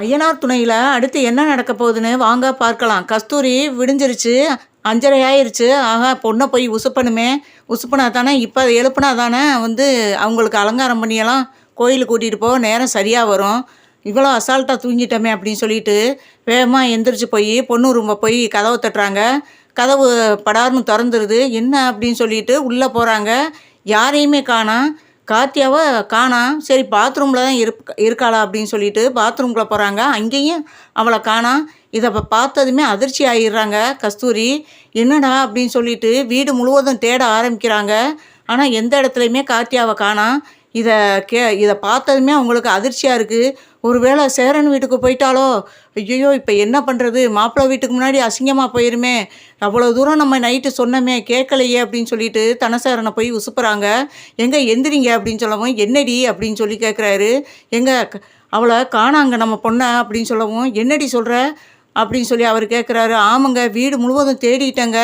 ஐயனார் துணையில் அடுத்து என்ன நடக்க போகுதுன்னு வாங்க பார்க்கலாம். கஸ்தூரி விடிஞ்சிருச்சு அஞ்சரை ஆயிருச்சு ஆகா பொண்ணை போய் உசுப்பணுமே. உசுப்பினா தானே இப்போ எழுப்புனா தானே வந்து அவங்களுக்கு அலங்காரம் பண்ணியெல்லாம் கோயிலுக்கு கூட்டிகிட்டு போக நேரம் சரியாக வரும். இவ்வளோ அசால்ட்டாக தூங்கிட்டோமே அப்படின்னு சொல்லிட்டு வேகமாக எந்திரிச்சு போய் பொண்ணு ரூமை போய் கதவை தட்டுறாங்க. கதவு படார்னு திறந்துருது. என்ன அப்படின்னு சொல்லிட்டு உள்ளே போகிறாங்க யாரையுமே காணாம் காத்தியாவை காணாம் சரி பாத்ரூமில் தான் இருப் இருக்காளா அப்படின்னு சொல்லிட்டு பாத்ரூம்குள்ளே போகிறாங்க அங்கேயும் அவளை காணாம் இதை இப்போ பார்த்ததுமே அதிர்ச்சி ஆயிடுறாங்க கஸ்தூரி. என்னடா அப்படின்னு சொல்லிட்டு வீடு முழுவதும் தேட ஆரம்பிக்கிறாங்க. ஆனால் எந்த இடத்துலையுமே காத்தியாவை காணாம் இதை கே இதை பார்த்ததுமே அவங்களுக்கு அதிர்ச்சியாக இருக்குது ஒருவேளை சேரன் வீட்டுக்கு போயிட்டாலோ? ஐயோ இப்போ என்ன பண்ணுறது மாப்பிள்ளை வீட்டுக்கு முன்னாடி அசிங்கமாக போயிருமே. அவ்வளோ தூரம் நம்ம நைட்டு சொன்னோமே கேட்கலையே அப்படின்னு சொல்லிட்டு தனசேரனை போய் உசுப்புறாங்க. எங்கே எந்திரிங்க அப்படின்னு சொல்லவும் என்னடி அப்படின்னு சொல்லி கேட்குறாரு எங்கே அவளை காணாங்க நம்ம பொண்ணை அப்படின்னு சொல்லவும் என்னடி சொல்கிற அப்படின்னு சொல்லி அவர் கேட்குறாரு ஆமாங்க வீடு முழுவதும் தேடிட்டேங்க.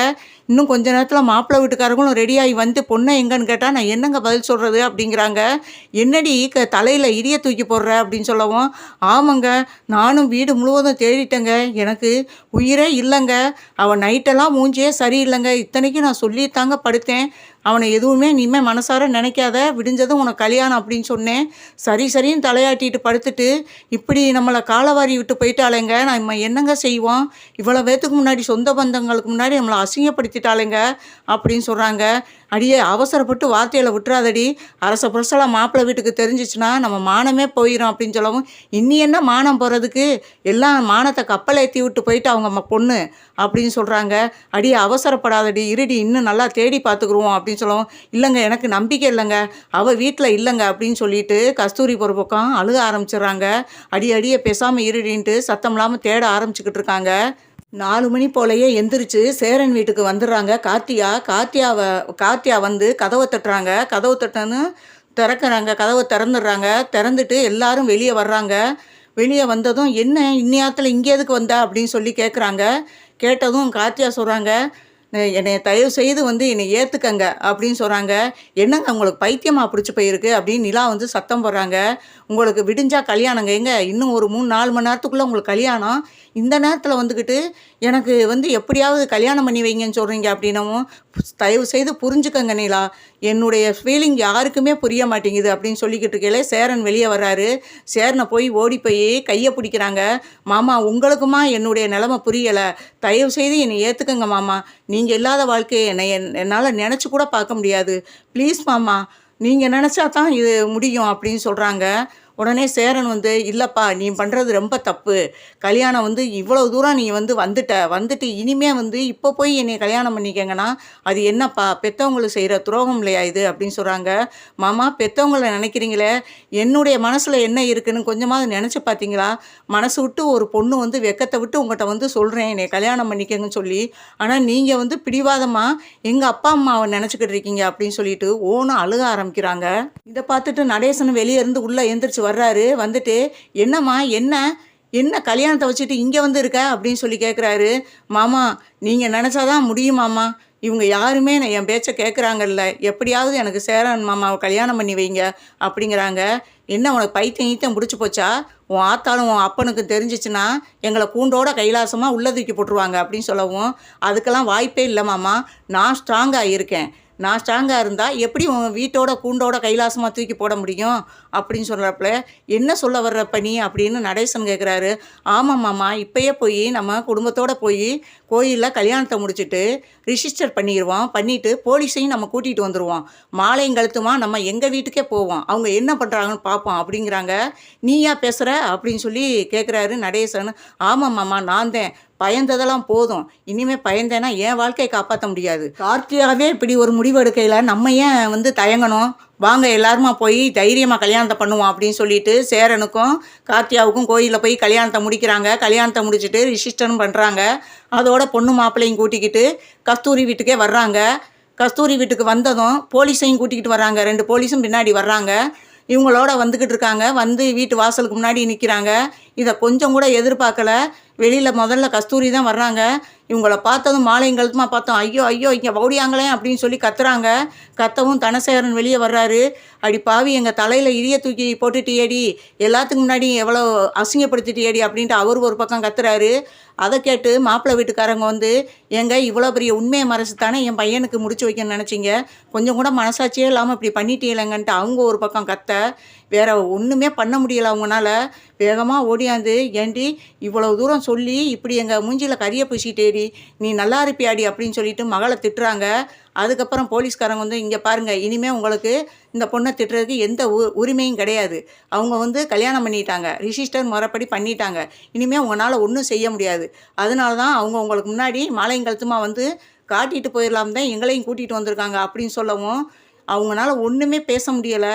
இன்னும் கொஞ்ச நேரத்தில் மாப்பிள்ளை வீட்டுக்காரங்களும் ரெடியாகி வந்து பொண்ணை எங்கன்னு கேட்டால் நான் என்னங்க பதில் சொல்கிறது அப்படிங்கிறாங்க. என்னடி க தலையில் இடிய தூக்கி போடுற? அப்படின்னு சொல்லவும் ஆமாங்க நானும் வீடு முழுவதும் தேடிட்டேங்க. எனக்கு உயிரே இல்லைங்க. அவன் நைட்டெல்லாம் மூஞ்சியே சரியில்லைங்க. இத்தனைக்கும் நான் சொல்லித்தாங்க படுத்தேன். அவனை எதுவுமே இனிமேல் மனசார நினைக்காத விடிஞ்சதும் உனக்கு கல்யாணம் அப்படின்னு சொன்னேன். சரி சரின்னு தலையாட்டிட்டு படுத்துட்டு இப்படி நம்மளை காலவாரி விட்டு போயிட்டாலேங்க நம்ம என்னங்க செய்வோம் இவ்வளோ பேத்துக்கு முன்னாடி சொந்த பந்தங்களுக்கு முன்னாடி நம்மளை அசிங்கப்படுத்திட்டாலேங்க அப்படின்னு சொல்கிறாங்க அடியே அவசரப்பட்டு வார்த்தையில் விட்டுறாதடி. அரச புரசலாக மாப்பிள்ளை வீட்டுக்கு தெரிஞ்சிச்சுன்னா நம்ம மானமே போயிடும் அப்படின்னு சொல்லவும் இன்னி என்ன மானம் போகிறதுக்கு எல்லாம் மானத்தை கப்பல் ஏற்றி விட்டு போயிட்டு அவங்க பொண்ணு அப்படின்னு சொல்கிறாங்க அடி அவசரப்படாதடி. இருடி இன்னும் நல்லா தேடி பார்த்துக்குருவோம் அப்படின்னு அப்படின்னு சொல்லவும். இல்லைங்க எனக்கு நம்பிக்கை இல்லைங்க. அவள் வீட்டில் இல்லைங்க அப்படின்னு சொல்லிட்டு கஸ்தூரி ஒரு பக்கம் அழுக ஆரம்பிச்சிடுறாங்க. அடி அடியே பேசாமல் இருடின்ட்டு சத்தம் இல்லாமல் தேட ஆரம்பிச்சுக்கிட்டு இருக்காங்க. நாலு மணி போலயே எந்திரிச்சு சேரன் வீட்டுக்கு வந்துடுறாங்க. கார்த்தியா கார்த்தியாவை கார்த்தியா வந்து கதவை தட்டுறாங்க. கதவை தட்டுன்னு திறக்கறாங்க. கதவை திறந்துடுறாங்க. திறந்துட்டு எல்லாரும் வெளியே வர்றாங்க. வெளியே வந்ததும் என்ன இன்னியாத்தில் இங்கே எதுக்கு வந்த? அப்படின்னு சொல்லி கேட்குறாங்க கேட்டதும் கார்த்தியா சொல்கிறாங்க என்னை தயவு செய்து வந்து என்னை ஏற்றுக்கங்க அப்படின்னு சொல்கிறாங்க என்னங்க உங்களுக்கு பைத்தியமாக பிடிச்சி போயிருக்கு அப்படின்னு நிலா வந்து சத்தம் போடுறாங்க. உங்களுக்கு விடிஞ்சா கல்யாணங்க. எங்க இன்னும் ஒரு மூணு நாலு மணி நேரத்துக்குள்ளே உங்களுக்கு கல்யாணம்? இந்த நேரத்தில் வந்துக்கிட்டு எனக்கு வந்து எப்படியாவது கல்யாணம் பண்ணி வைங்கன்னு சொல்கிறீங்க அப்படின்னவும் தயவு செய்து புரிஞ்சுக்கங்க நிலா. என்னுடைய ஃபீலிங் யாருக்குமே புரிய மாட்டேங்குது அப்படின்னு சொல்லிக்கிட்டு இருக்கையில சேரன் வெளியே வர்றாரு. சேரனை போய் ஓடி போய் கையை பிடிக்கிறாங்க. மாமா உங்களுக்குமா என்னுடைய நிலமை புரியலை. தயவு செய்து என்னை ஏற்றுக்கங்க மாமா. நீங்கள் இல்லாத வாழ்க்கையை என்னை என்- என்னால் நினச்சி கூட பார்க்க முடியாது. ப்ளீஸ் மாமா நீங்கள் நினச்சா தான் இது முடியும் அப்படின்னு சொல்கிறாங்க உடனே சேரன் வந்து இல்லைப்பா நீ பண்ணுறது ரொம்ப தப்பு. கல்யாணம் வந்து இவ்வளோ தூரம் நீ வந்து வந்துட்ட. வந்துட்டு இனிமே வந்து இப்போ போய் என்னை கல்யாணம் பண்ணிக்கங்கன்னா அது என்னப்பா பெற்றவங்களுக்கு செய்கிற துரோகம் இல்லையா இது? அப்படின்னு சொல்கிறாங்க மாமா பெற்றவங்கள நினைக்கிறீங்களே? என்னுடைய மனசில் என்ன இருக்குன்னு கொஞ்சமாவது நினச்சி பார்த்தீங்களா மனசு விட்டு ஒரு பொண்ணு வந்து வெக்கத்தை விட்டு உங்கள்கிட்ட வந்து சொல்கிறேன் என்னை கல்யாணம் பண்ணிக்கங்கன்னு சொல்லி. ஆனால் நீங்கள் வந்து பிடிவாதமாக எங்கள் அப்பா அம்மாவை நினச்சிக்கிட்டு இருக்கீங்க? அப்படின்னு சொல்லிட்டு ஓனும் அழுக ஆரம்பிக்கிறாங்க. இதை பார்த்துட்டு நடேசன் வெளியே இருந்து உள்ளே எந்திரிச்சு வர்றாரு வந்துட்டு என்னம்மா என்ன? என்ன கல்யாணத்தை வச்சுட்டு இங்கே வந்து இருக்க? அப்படின்னு சொல்லி கேட்குறாரு மாமா நீங்கள் நினச்சாதான் முடியும் மாமா. இவங்க யாருமே நான் என் பேச்சை கேட்குறாங்கல்ல எப்படியாவது எனக்கு சேரன் மாமாவை கல்யாணம் பண்ணி வைங்க அப்படிங்கிறாங்க. என்ன உனக்கு பைத்தியம் ஈத்தியம் பிடிச்சி போச்சா? உன் ஆத்தாலும் உன் அப்பனுக்கு தெரிஞ்சிச்சுன்னா எங்களை கூண்டோட கைலாசமாக உள்ளே தூக்கி போட்டுருவாங்க அப்படின்னு சொல்லவும். அதுக்கெல்லாம் வாய்ப்பே இல்லை மாமா. நான் ஸ்ட்ராங்காக இருக்கேன். நான் ஸ்ட்ராங்காக இருந்தால் எப்படி உன் வீட்டோட கூண்டோட கைலாசமாக தூக்கி போட முடியும்? அப்படின்னு சொல்கிறப்பல என்ன சொல்ல வர்றப்ப நீ அப்படின்னு நடேசன் கேட்குறாரு ஆமாம் மாமா இப்போயே போய் நம்ம குடும்பத்தோடு போய் கோயிலில் கல்யாணத்தை முடிச்சுட்டு ரிஜிஸ்டர் பண்ணிடுவோம் பண்ணிவிட்டு போலீஸையும் நம்ம கூட்டிகிட்டு வந்துடுவோம் மாலையும் கழுத்துமா நம்ம எங்கள் வீட்டுக்கே போவோம். அவங்க என்ன பண்ணுறாங்கன்னு பார்ப்போம் அப்படிங்கிறாங்க. நீயா பேசுகிற அப்படின்னு சொல்லி கேட்குறாரு நடேசன். ஆமாம் மாமா நான் தான். பயந்ததெல்லாம் போதும். இனிமே பயந்தேன்னா என் வாழ்க்கையை காப்பாற்ற முடியாது. கார்த்தியாவே இப்படி ஒரு முடிவு எடுக்கையில் நம்ம ஏன் வந்து தயங்கணும்? வாங்க எல்லாருமா போய் தைரியமாக கல்யாணத்தை பண்ணுவோம் அப்படின்னு சொல்லிட்டு சேரனுக்கும் கார்த்தியாவுக்கும் கோயிலில் போய் கல்யாணத்தை முடிக்கிறாங்க. கல்யாணத்தை முடிச்சுட்டு ரிஜிஸ்டரும் பண்ணுறாங்க அதோட பொண்ணு மாப்பிள்ளையும் கூட்டிக்கிட்டு கஸ்தூரி வீட்டுக்கே வர்றாங்க. கஸ்தூரி வீட்டுக்கு வந்ததும் போலீஸையும் கூட்டிக்கிட்டு வர்றாங்க. ரெண்டு போலீஸும் பின்னாடி வர்றாங்க. இவங்களோட வந்துக்கிட்டு இருக்காங்க. வந்து வீட்டு வாசலுக்கு முன்னாடி நிற்கிறாங்க இதை கொஞ்சம் கூட எதிர்பார்க்கல. வெளியில் முதல்ல கஸ்தூரி தான் வர்றாங்க. இவங்கள பார்த்ததும் மாலையும் பார்த்தோம். ஐயோ ஐயோ இங்கே ஓடியாங்களே அப்படின்னு சொல்லி கத்துறாங்க. கத்தவும் தனசேகரன் வெளியே வர்றாரு. அடி பாவி எங்கள் தலையில் இரிய தூக்கி போட்டுட்டியடி. எல்லாத்துக்கும் முன்னாடி எவ்வளோ அசிங்கப்படுத்திட்டியடி அப்படின்ட்டு அவர் ஒரு பக்கம் கத்துறாரு. அதை கேட்டு மாப்பிள்ளை வீட்டுக்காரங்க வந்து ஏங்க இவ்வளோ பெரிய உண்மையை மறைச்சு தானே என் பையனுக்கு முடிச்சு வைக்கணும்னு நினச்சிங்க? கொஞ்சம் கூட மனசாட்சியே இல்லாமல் இப்படி பண்ணிட்டீங்களேங்கன்ட்டு அவங்க ஒரு பக்கம் கத்த வேற ஒன்றுமே பண்ண முடியல அவங்கனால. வேகமாக ஓடியாந்து ஏண்டி இவ்வளோ தூரம் சொல்லி இப்படி எங்கள் மூஞ்சியில் கறியை பூசிட்டேடி நீ நல்லா இருப்பியாடி அப்படின்னு சொல்லிட்டு மகளை திட்டுறாங்க. அதுக்கப்புறம் போலீஸ்காரங்க வந்து இங்கே பாருங்கள் இனிமேல் உங்களுக்கு இந்த பொண்ணை திட்டுறதுக்கு எந்த உ உரிமையும் கிடையாது. அவங்க வந்து கல்யாணம் பண்ணிட்டாங்க. ரிஜிஸ்டர் முறைப்படி பண்ணிட்டாங்க. இனிமேல் உங்களால் ஒன்றும் செய்ய முடியாது. அதனால தான் அவங்க உங்களுக்கு முன்னாடி மாலையும் கழுத்துமா வந்து காட்டிட்டு போயிடலாம் தான் எங்களையும் கூட்டிகிட்டு வந்திருக்காங்க அப்படின்னு சொல்லவும் அவங்களால ஒன்றுமே பேச முடியலை.